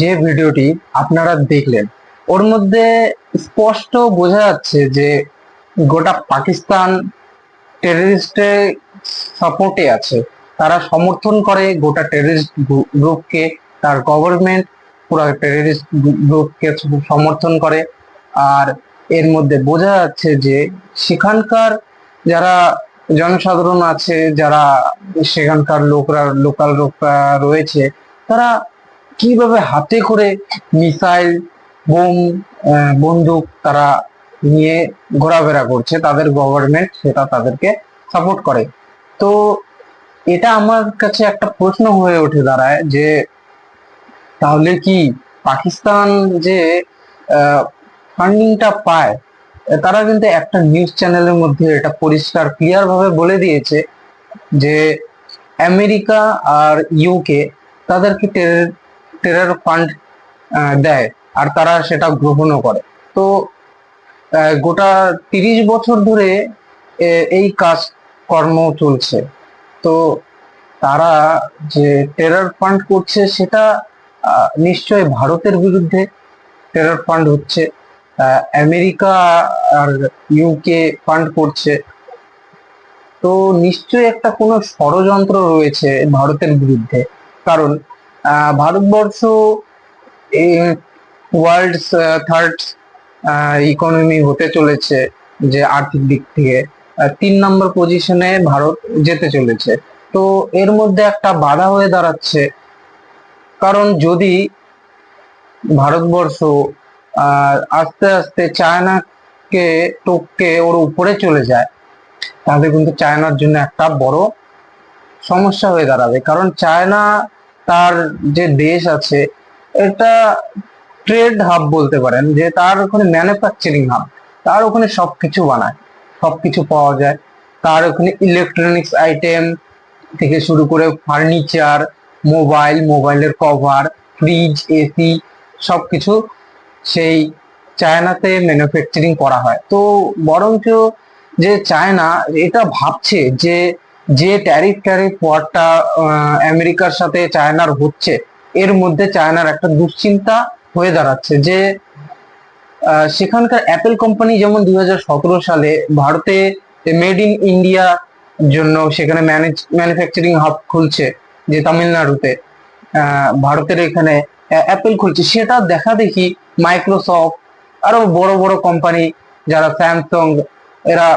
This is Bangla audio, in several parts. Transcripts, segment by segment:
যে ভিডিওটি আপনারা দেখলেন, ওর মধ্যে স্পষ্ট বোঝা যাচ্ছে যে গোটা পাকিস্তান টেররিস্টের সাপোর্টে আছে। তারা সমর্থন করে গোটা টেররিস্ট গ্রুপকে তার গভর্নমেন্ট পুরো টেররিস্ট গ্রুপকে সমর্থন করে। আর এর মধ্যে বোঝা যাচ্ছে যে সেখানকার যারা জনসাধারণ আছে, যারা সেখানকার লোকরা লোকাল লোকরা রয়েছে, তারা কীভাবে হাতে করে মিসাইল, বোম বন্দুক তারা নিয়ে ঘোরাফেরা করছে, তাদের গভর্নমেন্ট সেটা তাদেরকে সাপোর্ট করে। তো এটা আমার কাছে একটা প্রশ্ন হয়ে ওঠে দাঁড়ায় যে তাহলে কি পাকিস্তান যে ফান্ডিংটা পায়, তারা কিন্তু একটা নিউজ চ্যানেলের মধ্যে এটা পরিষ্কার ক্লিয়ার ভাবে বলে দিয়েছে যে আমেরিকা আর ইউকে তাদেরকে টেরার ফান্ড দেয় আর তারা সেটা গ্রহণও করে। তো গোটা তিরিশ বছর ধরে এই কাজ কর্ম চলছে। তো তারা যে টেরার ফান্ড করছে সেটা আহ, নিশ্চয়ই ভারতের বিরুদ্ধে টেরার ফান্ড হচ্ছে। আমেরিকা আর ইউকে ফান্ড করছে। তো নিশ্চয়ই একটা কোনো ষড়যন্ত্র রয়েছে ভারতের বিরুদ্ধে। কারণ ভারতবর্ষ ওয়ার্ল্ড থার্ড ইকোনমি হতে চলেছে যে আর্থিক দিক থেকে। তিন নম্বর পজিশনে ভারত যেতে চলেছে। তো এর মধ্যে একটা বাধা হয়ে দাঁড়াচ্ছে। কারণ যদি ভারতবর্ষ আস্তে আস্তে চায়নাকে টপকে ওর উপরে চলে যায়, তাহলে কিন্তু চায়নার জন্য একটা বড় সমস্যা হয়ে দাঁড়াবে। কারণ চায়না তার যে দেশ আছে, এটা ট্রেড হাব বলতে পারেন, যে তার ওখানে ম্যানুফ্যাকচারিং হাব তার ওখানে সবকিছু বানায়, সবকিছু পাওয়া যায়। তার ওখানে ইলেকট্রনিক্স আইটেম থেকে শুরু করে ফার্নিচার মোবাইল মোবাইলের কভার ফ্রিজ এসি সবকিছু সেই চায়নাতে ম্যানুফ্যাকচারিং করা হয়। তো বরঞ্চ যে চায়না, এটা ভাবছে যে যে ট্যারিফ ট্যারিফ ওয়ারটা আমেরিকার সাথে চায়নার হচ্ছে, এর মধ্যে চায়নার একটা দুশ্চিন্তা হয়ে দাঁড়াচ্ছে যে সেখানকার অ্যাপেল কোম্পানি যেমন দুই সালে ভারতে মেড ইন ইন্ডিয়া জন্য সেখানে ম্যানেজ ম্যানুফ্যাকচারিং হাব খুলছে, যে তামিলনাড়ুতে ভারতের এখানে অ্যাপেল খুলছে। সেটা দেখা দেখি মাইক্রোসফট আরও বড় বড় কোম্পানি যারা স্যামসাং এরা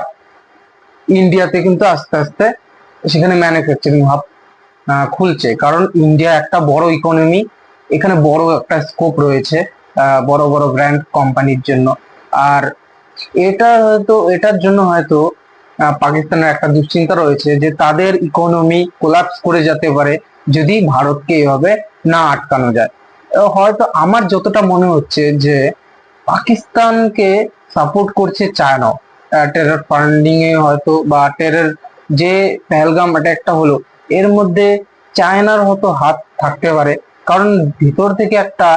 ইন্ডিয়াতে কিন্তু আস্তে আস্তে সেখানে ম্যানুফ্যাকচারিং হাব খুলছে। কারণ ইন্ডিয়া একটা বড় ইকোনমি এখানে বড় একটা স্কোপ রয়েছে বড় বড় ব্র্যান্ড কোম্পানির জন্য। আর এটা হয়তো, এটার জন্য হয়তো পাকিস্তানের একটা দুশ্চিন্তা রয়েছে যে তাদের ইকোনমি কোলাপস করে যেতে পারে যদি ভারতকে এভাবে না আটকানো যায়। হয়তো আমার যতটা মনে হচ্ছে যে পাকিস্তানকে সাপোর্ট করছে চায়না টেরর ফান্ডিং এ হয়তো বা টেরর যে পেহেলগাম অ্যাটাকটা হলো। এর মধ্যে চায়নার হয়তো হাত থাকতে পারে। কারণ ভিতর থেকে একটা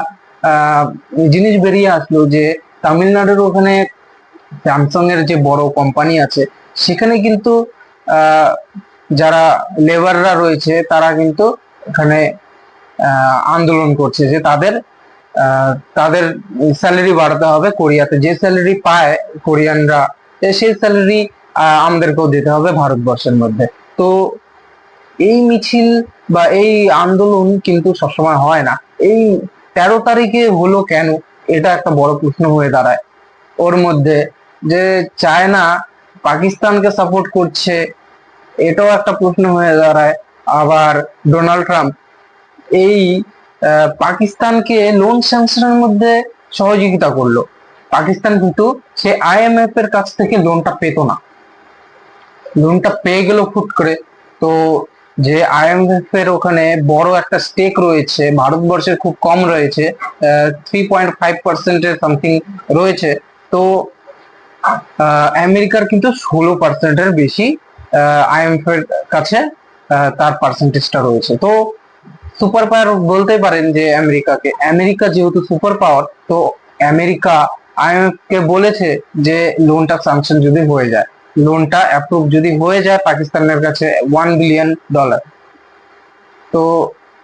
জিনিস বেরিয়ে আসলো যে তামিলনাড়ুর ওখানে স্যামসাং এর যে বড় কোম্পানি আছে, সেখানে কিন্তু যারা লেবাররা রয়েছে, তারা কিন্তু এখানে আন্দোলন করছে যে তাদের তাদের স্যালারি বাড়াতে হবে কোরিয়াতে। যে স্যালারি পায় কোরিয়ানরা সেই স্যালারি আমাদেরকেও দিতে হবে ভারতবর্ষের মধ্যে। তো এই মিছিল বা এই আন্দোলন কিন্তু সবসময় হয় না। এই তেরো তারিখে হলো কেন? এটা একটা বড় প্রশ্ন হয়ে দাঁড়ায়। ওর মধ্যে যে চায়না পাকিস্তানকে সাপোর্ট করছে, এটাও একটা প্রশ্ন হয়ে দাঁড়ায়। আবার ডোনাল্ড ট্রাম্প, এই পাকিস্তানকে লোন স্যাংশনের মধ্যে সহযোগিতা করল। পাকিস্তান কিন্তু সে আইএমএফ এর কাছ থেকে লোনটা পেত না। লোনটা পেয়ে গেল ফুট করে। তো যে আইএমএফ এর ওখানে বড় একটা স্টেক রয়েছে, ভারতবর্ষের খুব কম রয়েছে থ্রি পয়েন্ট ফাইভ পার্সেন্টের সামথিং রয়েছে। তো আমেরিকার কিন্তু ষোলো পার্সেন্টের বেশি আইএমএফ এর কাছে তার পার্সেন্টেজটা রয়েছে। তো সুপার পাওয়ার বলতে পারেন যে আমেরিকাকে। আমেরিকা যেহেতু সুপার পাওয়ার তো আমেরিকা আইএমএফ কে বলেছে যে লোনটা স্যাংশন যদি হয়ে যায়। লোনটা অ্যাপ্রুভ যদি হয়ে যায় পাকিস্তানের কাছে ওয়ান বিলিয়ন ডলার তো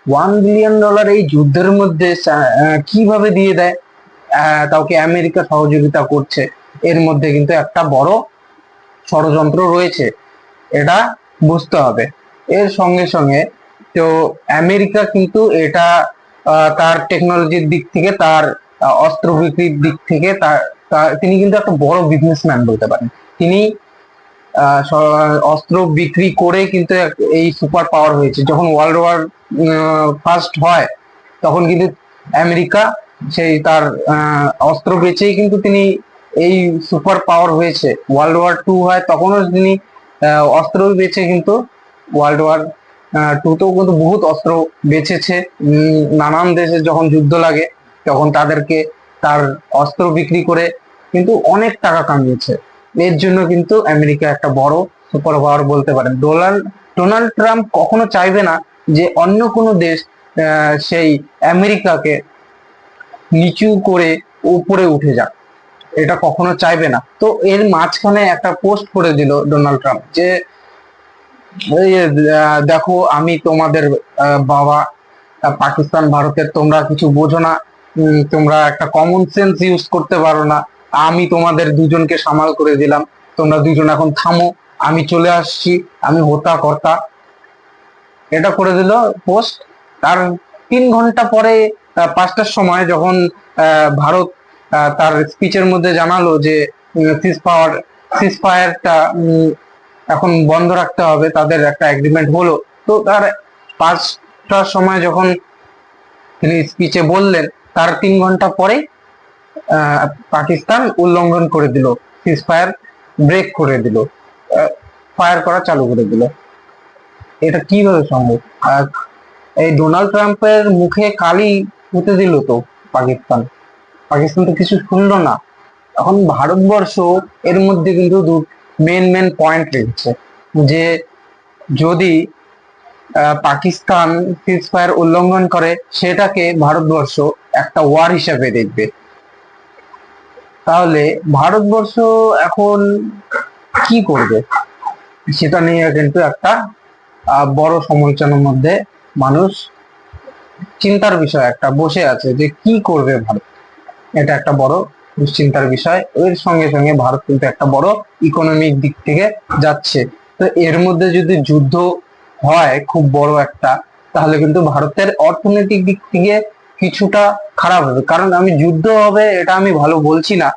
ওয়ান বিলিয়ন ডলার এই যুদ্ধের মধ্যে কীভাবে দিয়ে দেয়? কাউকে আমেরিকা সহযোগিতা করছে? এর মধ্যে কিন্তু একটা বড় ষড়যন্ত্র রয়েছে। এটা বুঝতে হবে। এর সঙ্গে সঙ্গে তো আমেরিকা কিন্তু এটা তার টেকনোলজির দিক থেকে, তার অস্ত্র বিক্রির দিক থেকে, তার তিনি কিন্তু একটা বড় বিজনেসম্যান বলতে পারেন। তিনি অস্ত্র বিক্রি করে কিন্তু এই সুপার পাওয়ার হয়েছে। যখন ওয়ার্ল্ড ওয়ার ফার্স্ট হয়, তখন কিন্তু আমেরিকা সেই তার অস্ত্র বেচেই কিন্তু তিনি এই সুপার পাওয়ার হয়েছে। ওয়ার্ল্ড ওয়ার টু হয়, তখনও তিনি অস্ত্র বেচে কিন্তু ওয়ার্ল্ড ওয়ার টুতেও কিন্তু বহুত অস্ত্র বেচেছে। নানান দেশে যখন যুদ্ধ লাগে, তখন তাদেরকে তার অস্ত্র বিক্রি করে কিন্তু অনেক টাকা কামিয়েছে। এর জন্য কিন্তু আমেরিকা একটা বড় সুপার পাওয়ার বলতে পারেন। ডোনাল্ড ডোনাল্ড ট্রাম্প কখনো চাইবে না যে অন্য কোনো দেশ সেই আমেরিকাকে নিচু করে উপরে উঠে যাক। এটা কখনো চাইবে না। তো এর মাঝখানে একটা পোস্ট করে দিল ডোনাল্ড ট্রাম্প যে দেখো আমি তোমাদের বাবা পাকিস্তান, ভারতের, তোমরা কিছু বোঝো না। তোমরা একটা কমন সেন্স ইউজ করতে পারো না। আমি তোমাদের দুজনকে সামাল করে দিলাম। তোমরা দুজন এখন থামো। আমি চলে আসছি। আমি হোতা কর্তা এটা করে দিল পোস্ট। তার তিন ঘণ্টা পরে পাঁচটার সময় যখন ভারত তার স্পিচের মধ্যে জানালো যে সিজ পাওয়ার সিজ ফায়ারটা এখন বন্ধ রাখতে হবে, তাদের একটা এগ্রিমেন্ট হলো। তো তার পাঁচটার সময় যখন তিনি স্পিচে বললেন, তার তিন ঘণ্টা পরে পাকিস্তান উল্লঙ্ঘন করে দিল সিজ ফায়ার ব্রেক করে দিল ফায়ার করা চালু করে দিল। এটা কীভাবে সম্ভব? আর এই ডোনাল্ড ট্রাম্পের মুখে কালি পুঁতে দিল তো পাকিস্তান। পাকিস্তান তো কিছু শুনলো না। এখন ভারতবর্ষ এর মধ্যে কিন্তু মেন মেন পয়েন্ট রেখেছে যে যদি পাকিস্তান সিজ ফায়ার উল্লঙ্ঘন করে, সেটাকে ভারতবর্ষ একটা ওয়ার হিসাবে দেখবে। তাহলে ভারতবর্ষ এখন কি করবে? সেটা নিয়ে কিন্তু একটা বড় সমালোচনার মধ্যে মানুষ চিন্তার বিষয় একটা বসে আছে যে কি করবে ভারত? এটা একটা বড় দুশ্চিন্তার বিষয়। এর সঙ্গে সঙ্গে ভারত কিন্তু একটা বড় ইকোনমিক দিক থেকে যাচ্ছে। তো এর মধ্যে যদি যুদ্ধ হয় খুব বড় একটা, তাহলে কিন্তু ভারতের অর্থনৈতিক দিক থেকে কিছুটা খারাপ হবে। কারণ আমি যুদ্ধ হবে, এটা আমি ভালো বলছি না।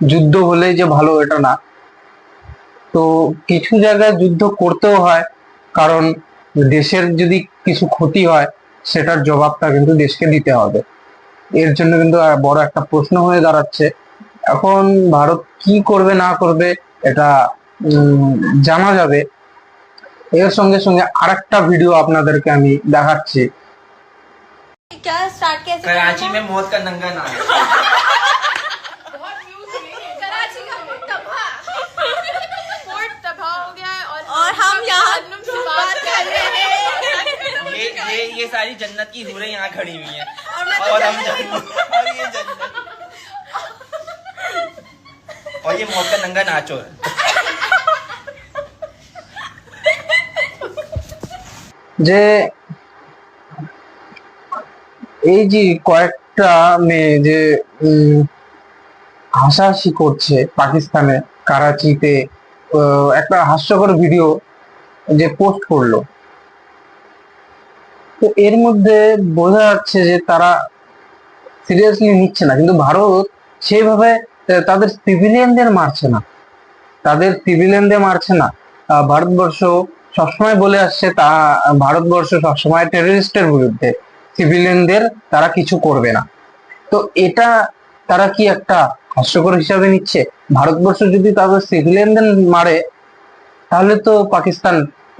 যুদ্ধ হলে যে ভালো, এটা না। তো কিছু জায়গায় যুদ্ধ করতেও হয়, কারণ দেশের যদি কিছু ক্ষতি হয়, সেটার জবাবটা কিন্তু দেশকে দিতে হবে। এর জন্য কিন্তু বড় একটা প্রশ্ন হয়ে দাঁড়াচ্ছে। এখন ভারত কি করবে, না করবে, এটা জানা যাবে। এর সঙ্গে সঙ্গে আরেকটা ভিডিও আপনাদেরকে আমি দেখাচ্ছি। क्या स्टार्ट कैसे कराची में मौत का नंगा नाच कराची का फोर्ट तबाह। फोर्ट तबाह हो गया है और और हम यहाँ से बात कर रहे हैं। ये ये ये सारी जन्नत की हूरें यहाँ खड़ी हुई हैं। और हम जन्नत और ये जन्नत। और ये मौत का नंगा नाचो है। যে এই যে কয়েকটা মেয়ে যে হাসাহাসি করছে পাকিস্তানে, কারাচিতে একটা হাস্যকর ভিডিও যে পোস্ট করল। তো এর মধ্যে বোঝা যাচ্ছে যে তারা সিরিয়াসলি নিচ্ছে না, কিন্তু ভারত সেইভাবে তাদের সিভিলিয়ানদের মারছে না। তাদের সিভিলিয়ানদের মারছে না। ভারতবর্ষ সবসময় বলে আসছে তা, ভারতবর্ষ সবসময় টেররিস্টের বিরুদ্ধে। সিভিলিয়ানদের তারা কিছু করবে না। তো এটা তারা কি একটা হাস্যকর হিসাবে নিচ্ছে? ভারতবর্ষ যদি তাদের সিভিলিয়ানদের মারে, তাহলে তো পাকিস্তান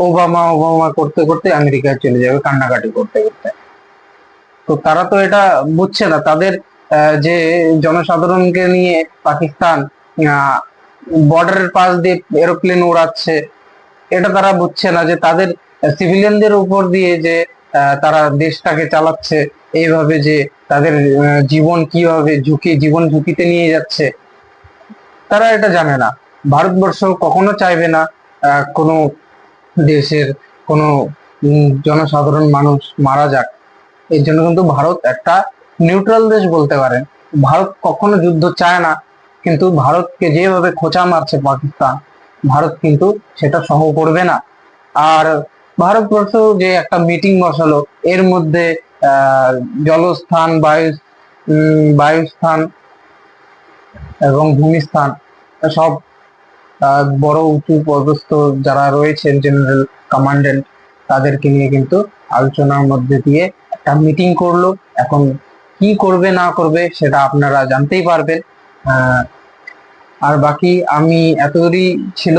ওবামা ওবামা করতে করতে আমেরিকায় চলে যাবে, কান্নাকাটি করতে করতে। তো তারা তো এটা বুঝছে না। তাদের যে জনসাধারণকে নিয়ে পাকিস্তান বর্ডারের পাশ দিয়ে এরোপ্লেন ওড়াচ্ছে এটা তারা বুঝছে না যে তাদের সিভিলিয়ানদের উপর দিয়ে যে তারা দেশটাকে চালাচ্ছে, এইভাবে যে তাদের জীবন কীভাবে ঝুঁকি, জীবন ঝুঁকিতে নিয়ে যাচ্ছে, তারা এটা জানে না। ভারতবর্ষ কখনো চাইবে না কোনো দেশের কোনো জনসাধারণ মানুষ মারা যাক। এর জন্য কিন্তু ভারত একটা নিউট্রাল দেশ বলতে পারেন। ভারত কখনো যুদ্ধ চায় না, কিন্তু ভারতকে যেভাবে খোঁচা মারছে পাকিস্তান, ভারত কিন্তু সেটা সহ করবে না। আর ভারতবর্ষ যে একটা মিটিং বসালো, এর মধ্যে জলস্থান, বায়ু বায়ুস্থান এবং ভূমিস্থান, সব বড় উঁচু পদস্থ যারা রয়েছেন জেনারেল কমান্ডেন্ট তাদেরকে নিয়ে কিন্তু আলোচনার মধ্যে দিয়ে একটা মিটিং করল। এখন কি করবে, না করবে, সেটা আপনারা জানতেই পারবেন। আর বাকি আমি এতদূরই ছিল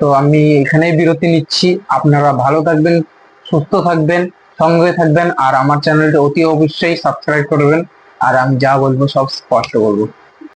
তো আমি এখানেই বিরতি নিচ্ছি। আপনারা ভালো থাকবেন, সুস্থ থাকবেন, সঙ্গে থাকবেন, আর আমার চ্যানেলটা অতি অবশ্যই সাবস্ক্রাইব করবেন আর আমি যা বলব সব স্পষ্ট বলব